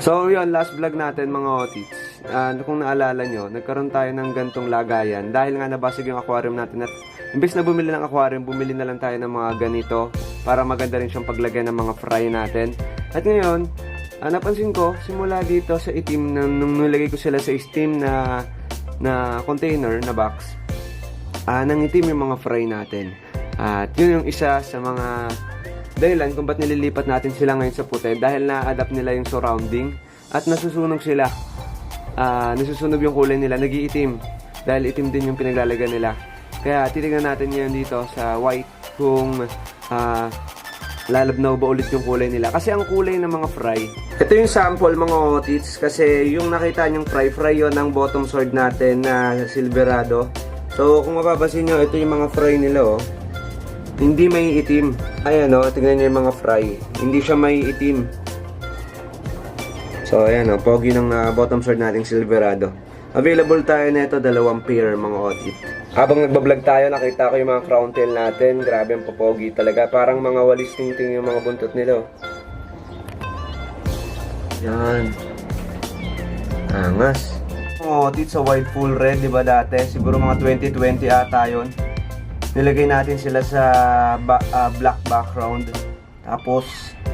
So yun, last vlog natin mga otits. Ah, kung naalala nyo, nagkaroon tayo ng gantong lagayan dahil nga nabasag yung aquarium natin at imbes na bumili ng aquarium, bumili na lang tayo ng mga ganito para maganda rin siyang paglagay ng mga fry natin. At ngayon, ah, napansin ko, simula dito sa itim, nung, nung nilagay ko sila sa steam na, na container, na box, ah nangitim yung mga fry natin. At yun yung isa sa mga dahilan kung ba't nililipat natin sila ngayon sa puti dahil na-adapt nila yung surrounding at nasusunog sila. Ah, nasusunog yung kulay nila, nagiitim dahil itim din yung pinaglalagyan nila. Kaya titingnan natin ngayon dito sa white kung ah, lalabnaw ba ulit yung kulay nila. Kasi ang kulay ng mga fry, ito yung sample mga otits kasi yung nakita nyong fry, fry yon ng bottom sword natin na silverado. So kung mapapansin nyo, ito yung mga fry nila oh. Hindi may itim. Ayan o, tingnan nyo yung mga fry. Hindi siya may itim. So ayan o, pogi ng ah, bottom sword nating Silverado. Available tayo nito dalawang pair mga otit. Habang nagbablog tayo, nakita ko yung mga crown tail natin. Grabe ang popogi talaga. Parang mga walis tingting yung mga buntot nila. oh. Yan. Angas. Mga otit sa white full red, di ba dati? Siguro mga 2020 ata yun nilagay natin sila sa ba- ah, black background. Tapos,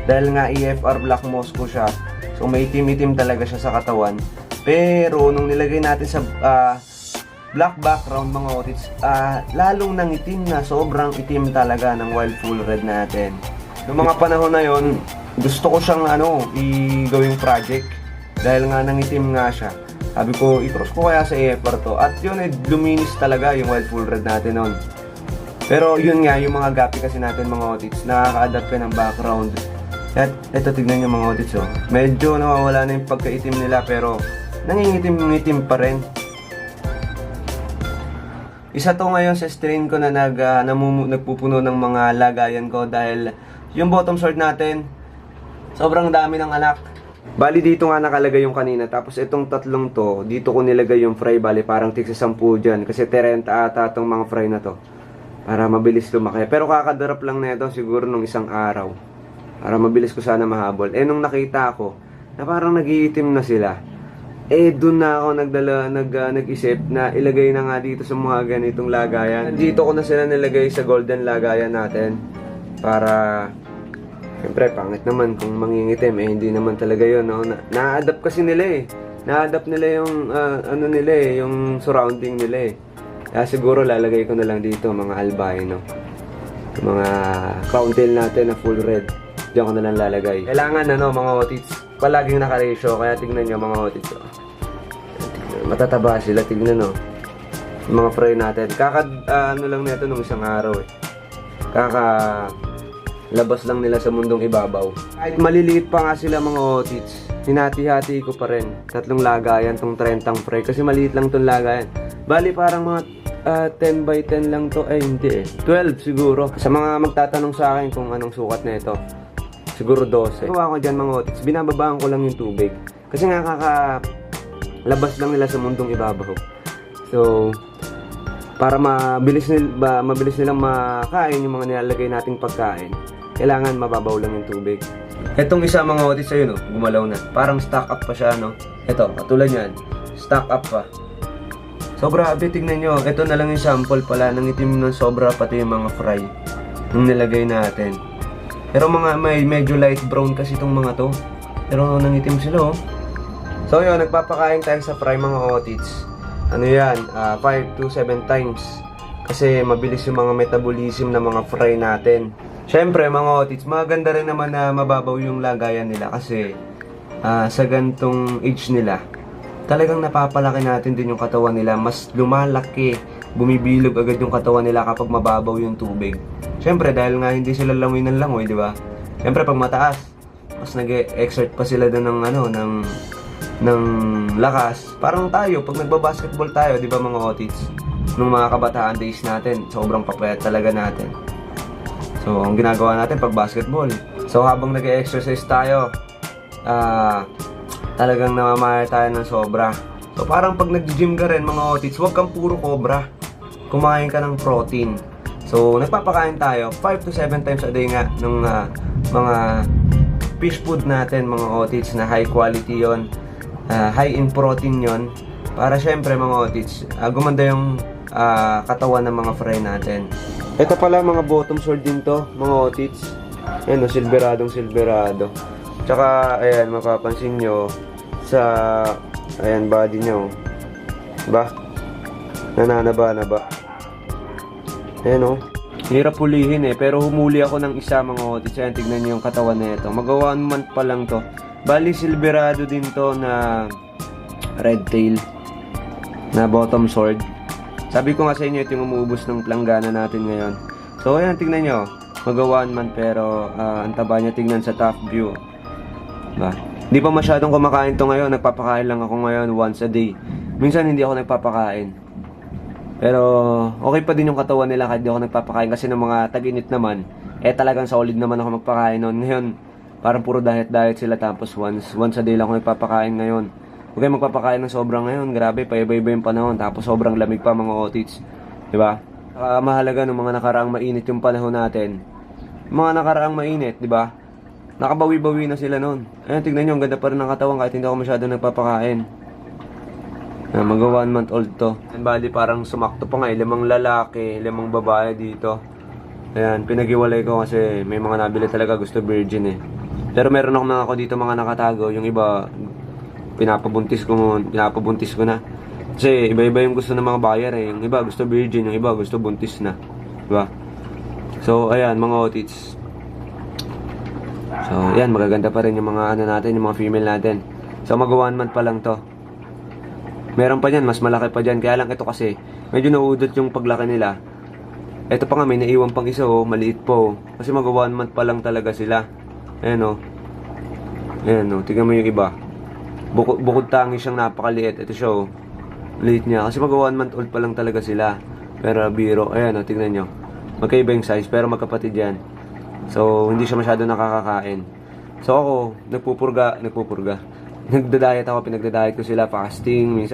dahil nga EFR Black Moscow siya, so may itim-itim talaga siya sa katawan. Pero, nung nilagay natin sa ah, black background mga otits, ah, lalong nangitim na sobrang itim talaga ng wild full red natin. Noong mga panahon na yon, gusto ko siyang ano, i-gawing project dahil nga nangitim nga siya. Sabi ko, i-cross ko kaya sa EFR to. At yun, eh, luminis talaga yung wild full red natin noon. Pero yun nga, yung mga gapi kasi natin mga otits, nakaka-adapt ka ng background. At eto tignan yung mga otits oh. Medyo nawawala na yung pagkaitim nila pero nangingitim-ngitim pa rin. Isa to ngayon sa strain ko na nag, ah, namumu- nagpupuno ng mga lagayan ko dahil yung bottom sword natin, sobrang dami ng anak. Bali dito nga nakalagay yung kanina. Tapos itong tatlong to, dito ko nilagay yung fry. Bali parang tigsa 10 dyan. Kasi 30 ata itong mga fry na to para mabilis lumaki. Pero kakadarap lang na ito siguro nung isang araw. Para mabilis ko sana mahabol. Eh nung nakita ko na parang nagiitim na sila. Eh doon na ako nagdala nag ah, nag-isip na ilagay na nga dito sa mga ganitong lagayan. Dito ko na sila nilagay sa golden lagayan natin para Siyempre, pangit naman kung mangingitim. Eh, hindi naman talaga yun. No? Na- na-adapt kasi nila eh. Na-adapt nila yung, ah, ano nila eh, yung surrounding nila eh. Kaya siguro lalagay ko na lang dito mga albino. Mga crown tail natin na full red. Diyan ko na lang lalagay. Kailangan ano mga otits, palaging naka-ratio. Kaya tignan nyo mga otits. Oh. Matataba sila, tignan no. Yung mga fry natin. Kaka, ah, ano lang nito nung isang araw eh. Kaka, labas lang nila sa mundong ibabaw. Kahit maliliit pa nga sila mga otits, hinati-hati ko pa rin. Tatlong lagayan tong 30 fry kasi maliit lang tong lagayan. Bali parang mga ah, 10 by 10 lang to. Ay hindi eh. 12 siguro. Sa mga magtatanong sa akin kung anong sukat na ito. Siguro 12. Gawa ko dyan mga otits, binababaan ko lang yung tubig. Kasi nga kaka labas lang nila sa mundong ibabaw. So, para mabilis nil, ba, mabilis nilang makain yung mga nilalagay nating pagkain, kailangan mababaw lang yung tubig. Etong isa mga otis ayun, no, gumalaw na. Parang stock up pa siya, no? Ito, katulad yan. Stock up pa. So, grabe, tignan nyo. Ito na lang yung sample pala. Nangitim ng sobra pati yung mga fry. Nung nilagay natin. Pero mga may medyo light brown kasi itong mga to. Pero nangitim sila, oh. So, yun, nagpapakain tayo sa fry mga otits ano yan, 5 to 7 times. Kasi mabilis yung mga metabolism ng mga fry natin. Siyempre, mga otits, maganda rin naman na mababaw yung lagayan nila kasi ah, sa gantong age nila, talagang napapalaki natin din yung katawan nila. Mas lumalaki, bumibilog agad yung katawan nila kapag mababaw yung tubig. Siyempre, dahil nga hindi sila langoy ng langoy, di ba? Siyempre, pag mataas, mas nag-exert pa sila doon ng ano, ng ng lakas. Parang tayo, pag nagbabasketball tayo, di ba mga otits? Nung mga kabataan days natin, sobrang papayat talaga natin. So, ang ginagawa natin pag basketball. So, habang nag-exercise tayo, ah, talagang namamaya tayo ng sobra. So, parang pag nag-gym ka rin, mga otits, huwag kang puro cobra. Kumain ka ng protein. So, nagpapakain tayo 5 to 7 times a day nga ng ah, mga fish food natin mga otits na high quality yon ah, high in protein yon para syempre mga otits ah, gumanda yung ah, katawan ng mga fry natin. Ito pala mga bottom sword din to mga otits ayan o silveradong silverado tsaka ayan mapapansin nyo sa ayan body nyo. Ba? Nananaba na ba? Ayan o Hirap hulihin eh, pero humuli ako ng isa mga otis. Ayan, tignan niyo yung katawan na ito. Magawa month pa lang to. Bali, silverado din to na red tail na bottom sword. Sabi ko nga sa inyo, ito yung umuubos ng planggana natin ngayon. So, ayan, tignan nyo. Magawa man pero ah, ang taba niya tignan sa top view. Ba? Di pa masyadong kumakain to ngayon. Nagpapakain lang ako ngayon once a day. Minsan hindi ako nagpapakain. Pero okay pa din yung katawan nila kahit di ako nagpapakain kasi ng mga tag-init naman, eh talagang solid naman ako magpakain noon. Ngayon, parang puro diet-diet sila tapos once, once a day lang ako nagpapakain ngayon. Huwag magpapakain ng sobrang ngayon. Grabe, paiba-iba yung panahon. Tapos sobrang lamig pa mga otits. Di ba? Saka mahalaga ng mga nakaraang mainit yung panahon natin. Mga nakaraang mainit, di ba? Nakabawi-bawi na sila noon. Ayun, tignan nyo, ang ganda pa rin ng katawan kahit hindi ako masyado nagpapakain. Na mag one month old to. And bali parang sumakto pa nga eh. Limang lalaki, limang babae dito. Ayan, pinag-iwalay ko kasi may mga nabili talaga gusto virgin eh. Pero meron ako mga ako dito mga nakatago. Yung iba, pinapabuntis ko, pinapabuntis ko na. Kasi iba-iba yung gusto ng mga buyer eh. Yung iba gusto virgin, yung iba gusto buntis na. Diba? So, ayan, mga otits. So, ayan, magaganda pa rin yung mga ano natin, yung mga female natin. So, mag one month pa lang to. Meron pa dyan, mas malaki pa dyan. Kaya lang ito kasi, medyo nauudot yung paglaki nila. Ito pa nga, may naiwan pang isa oh, maliit po. Kasi mag one month pa lang talaga sila. Ayan oh. Ayan oh, tingnan mo yung iba. Bukod, bukod tangi siyang napakaliit. Ito siya oh. Liit niya. Kasi mag one month old pa lang talaga sila. Pero biro, ayan oh, tingnan nyo. Magkaiba yung size, pero magkapatid yan. So, hindi siya masyado nakakakain. So, ako, nagpupurga, nagpupurga. Nagda-diet ako, pinagda-diet ko sila, fasting, minsan